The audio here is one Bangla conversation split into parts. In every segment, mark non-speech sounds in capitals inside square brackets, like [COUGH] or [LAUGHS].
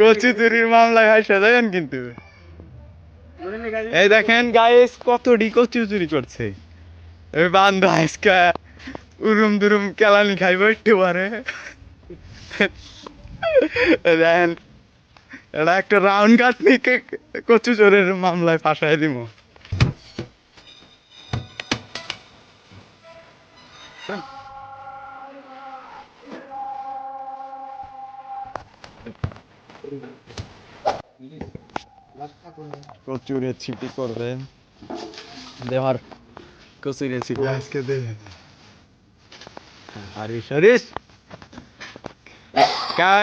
কচু চুরির মামলায় হাসা যাবেন কিন্তু। এই দেখেন গাইস কতটি কচু চুরি করছে। এই বান্ধব আজকে উরুম দুরুম কেলানি খাইব একটু পারে। দেখেন, এটা একটা রাউন্ড কাটনিকে কচু চোরের মামলায় ফাঁসাই দিব। করবেন। দেওয়ার কচুরে ছিপি আজকে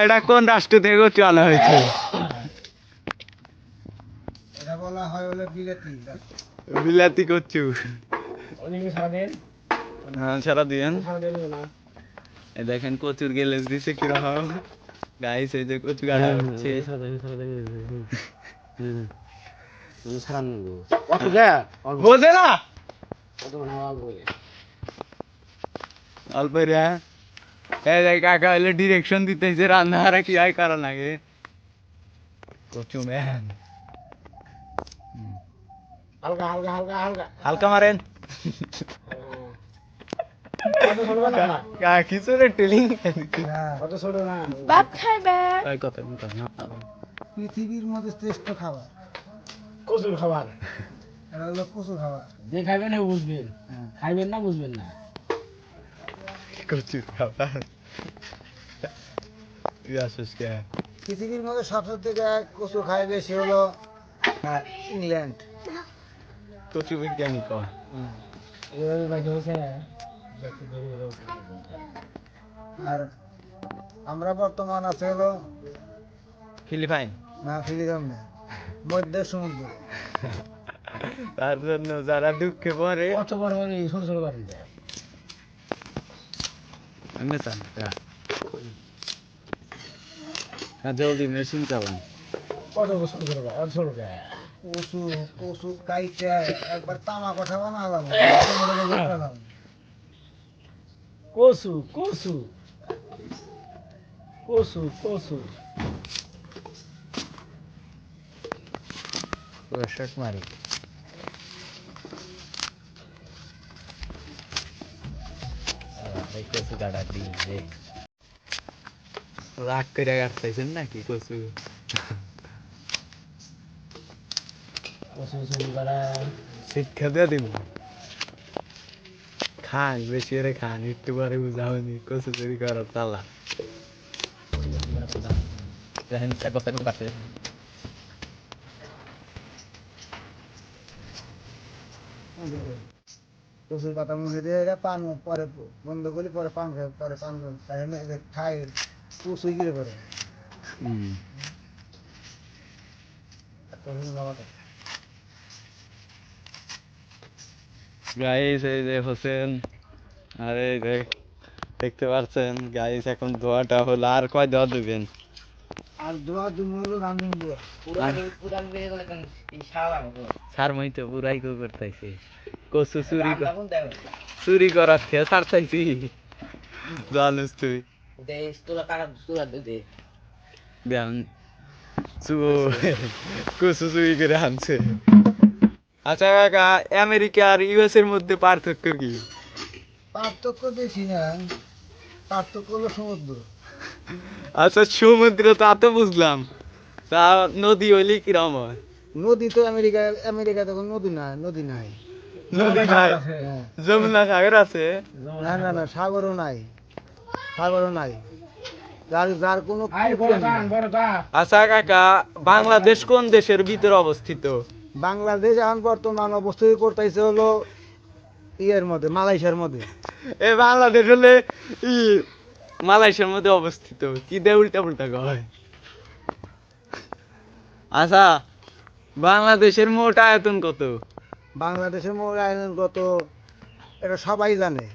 এটা কোন রাষ্ট্র থেকে কচু আনা হয়েছে? এটা বলা হয় হলো বিলেতি। বিলাতি কচু। হ্যাঁ সারা দিন। সারাদিন দেখেন কচুর গেলেস দিছে কীরকম। গাইস এই যে কচু কাটা হচ্ছে কত দেয় বোঝে না কত মানে অল্প করে। অল্প রে এই যে কাকা হইলে ডিরেকশন দিতেছে রান্না আর কি আয় কারণ আগে কচু ম্যান হালকা হালকা হালকা হালকা হালকা মারেন টেলিং কত ছোট না। ভাত খাইবে। কথা পৃথিবীর মধ্যে শ্রেষ্ঠ খাবার। কচুর খাবার। এটা হলো কচু খাবার। যে খাইবেন বুঝবেন। খাইবেন না বুঝবেন না। কচু খাবার। পৃথিবীর মধ্যে সবচেয়ে থেকে কচু খায় বেশি হলো ইংল্যান্ড। কচু বিজ্ঞানী কর আর আমরা বর্তমান আছে হলো ফিলিপাইন। না ফিলিপাইন না মধ্য সমুদ্র। তার জন্য যারা দুঃখে পড়ে। কত বড় বড় এই ছোট ছোট বাড়ি আমি চান হ্যাঁ জলদি মেশিন চালান কত ছোট ছোট বাড়ি অত ছোট গায়ে কচু কচু কাইটে একবার তামা কথা বানালাম। কচু কচু কচু কচু পোশাক মারি কচু কাটা দিন রে রাগ করে কাটতেছেন নাকি কচু চুরি করা শিক্ষা দিয়ে দিব খান বেশি করে খান একটু পরে বুঝাবনি কচু চুরি করার চালা দেখেন কথা কাটে কচুর পাতা মুখে দিয়ে এটা পান পরে বন্ধ করি পরে পান খাই পরে পান খাই। কচুই গিরে করে হুম কচুর বাবাটা গাইস এই যে হোসেন আর এই যে দেখতে পাচ্ছেন গাইস এখন দোয়াটা হলো আর কয় দোয়া দেবেন? আর দোয়া দুম হলো দোয়া। সার মই তো পুরাই কো করতেছে কচু চুরি চুরি করার থেকে ছাড়তাইছি জানিস তুই। দেন। চু কচু চুরি করে আনছে। আচ্ছা কাকা আমেরিকা আর ইউএস এর মধ্যে পার্থক্য কি? পার্থক্য বেশি না। পার্থক্য হলো সমুদ্র। আচ্ছা সমুদ্র তা তো বুঝলাম। তা নদী হইলে কিরম হয়? নদী তো আমেরিকা আমেরিকা তখন নদী না নদী নাই। নদী নাই? হ্যাঁ। যমুনা সাগর আছে? না না না সাগরও নাই। সাগরও নাই। যার যার কোনো আচ্ছা কাকা বাংলাদেশ কোন দেশের ভিতরে অবস্থিত? বাংলাদেশ এখন বর্তমান অবস্থিত করতেছে হলো? ইয়ের মধ্যে মালয়েশিয়ার মধ্যে। এ বাংলাদেশ হলে ই মালয়েশিয়ার মধ্যে অবস্থিত। কি দে উল্টা পুল্টা কয়? আচ্ছা বাংলাদেশের মোট আয়তন কত? বাংলাদেশের মোট আয়তন কত? এটা সবাই জানে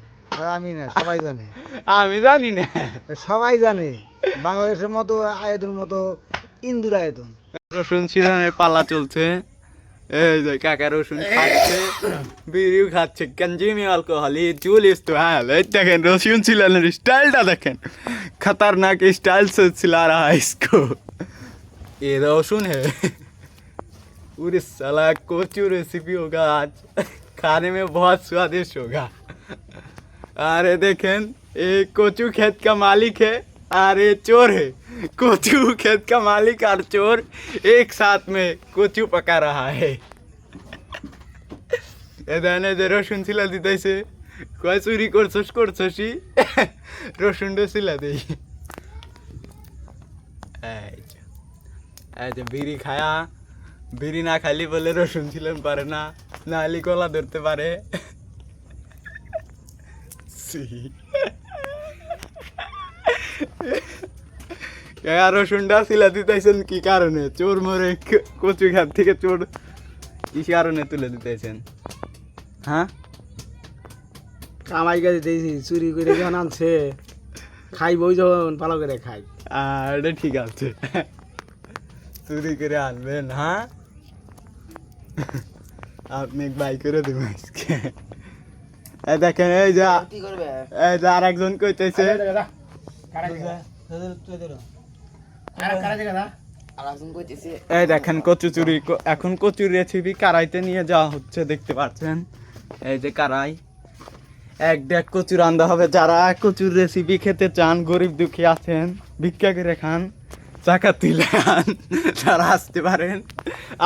আমি না সবাই জানে। [LAUGHS] আমি জানি না। সবাই জানে বাংলাদেশের মতো আয়তন মতো ইন্দুর আয়তন। সিজনের পালা চলছে। এই যে কাকা রসুন খাচ্ছে বিড়িও খাচ্ছে কনজিউমিং অ্যালকোহল ये জুলিস তো হ্যাঁ এই দেখেন রসুন চিলানোর স্টাইলটা দেখেন खतरनाक स्टाइल से चिल्ला रहा है इसको ये रसुन है पूरे साला कोचू रेसिपी होगा आज खाने में बहुत स्वादिष्ट होगा अरे देखें ये कोचू खेत का मालिक है और ये चोर है कोचू खेत का मालिक और चोर एक साथ में कोचू पका रहा है এখানে যে রসুন ছিলা দিতেছে কয় চুরি করছস করছসই রসুনটা ছিলা দেই এই যে, এই যে বিড়ি খায়া বিড়ি না খালি বলে রসুন ছিলেন পারে না নাহলে কলা ধরতে পারে ছি। রসুনটা ছিলা দিতেছেন কি কারণে? চোর মরে কচু খাত থেকে চোর কি কারণে তুলে দিতেছেন? হ্যাঁ? কামাই কাজে দিয়েছি চুরি করে যখন আনছে খাইব ওই যখন ভালো করে খাই। আর এটা ঠিক আছে। চুরি করে আনবেন হ্যাঁ? আপনি বাই করে দেবেন আজকে। এই দেখেন এই যে এই যে আর একজন কইতেছে এই দেখেন কচু চুরি এখন কচুর রেসিপি কারাইতে নিয়ে যাওয়া হচ্ছে দেখতে পাচ্ছেন? এই যে কারাই। এক ডেক কচু রান্দা হবে। যারা কচুর রেসিপি খেতে চান গরিব দুঃখী আছেন ভিক্ষা করে খান চাকা তুলে খান তারা আসতে পারেন।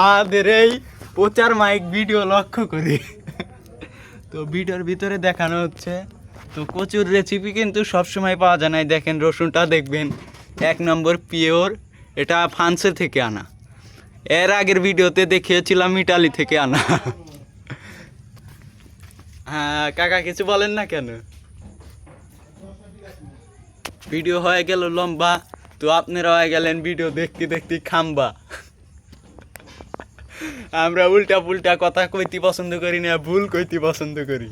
আমাদের এই প্রচার মাইক ভিডিও লক্ষ্য করে। তো ভিডিওর ভিতরে দেখানো হচ্ছে। তো কচুর রেসিপি কিন্তু সবসময় পাওয়া যায় না। এই দেখেন রসুনটা দেখবেন। এক নম্বর পিওর, এটা ফ্রান্সের থেকে আনা। এর আগের ভিডিওতে দেখিয়েছিলাম ইটালি থেকে আনা। হ্যাঁ কাকা কিছু বলেন না কেন? ভিডিও হয়ে গেল লম্বা, তো আপনারা হয়ে গেলেন ভিডিও দেখতে দেখতে খাম্বা। আমরা উল্টা পুল্টা কথা কইতে পছন্দ করি না, ভুল কইতে পছন্দ করি।